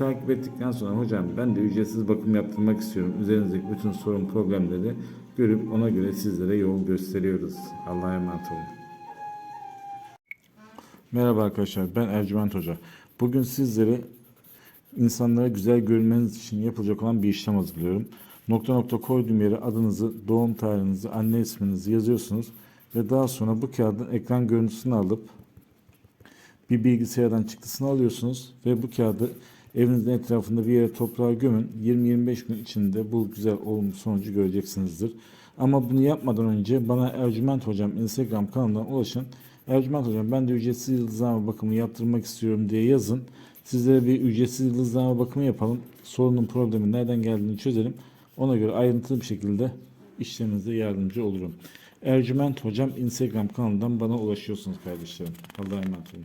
Takip ettikten sonra hocam ben de ücretsiz bakım yaptırmak istiyorum. Üzerinizdeki bütün sorun problemleri görüp ona göre sizlere yol gösteriyoruz. Allah'a emanet olun. Merhaba arkadaşlar ben Ercüment Hoca. Bugün sizlere insanlara güzel görünmeniz için yapılacak olan bir işlem hazırlıyorum. Nokta nokta koyduğum yere adınızı, doğum tarihinizi, anne isminizi yazıyorsunuz ve daha sonra bu kağıdın ekran görüntüsünü alıp bir bilgisayardan çıktısını alıyorsunuz ve bu kağıdı evinizin etrafında bir yere toprağa gömün. 20-25 gün içinde bu güzel olumlu sonucu göreceksinizdir. Ama bunu yapmadan önce bana Ercüment Hocam Instagram kanalından ulaşın. Ercüment Hocam ben de ücretsiz yıldızlama bakımı yaptırmak istiyorum diye yazın. Sizlere bir ücretsiz yıldızlama bakımı yapalım. Sorunun problemi nereden geldiğini çözelim. Ona göre ayrıntılı bir şekilde işleminize yardımcı olurum. Ercüment Hocam Instagram kanalından bana ulaşıyorsunuz kardeşlerim. Allah'a emanet olun.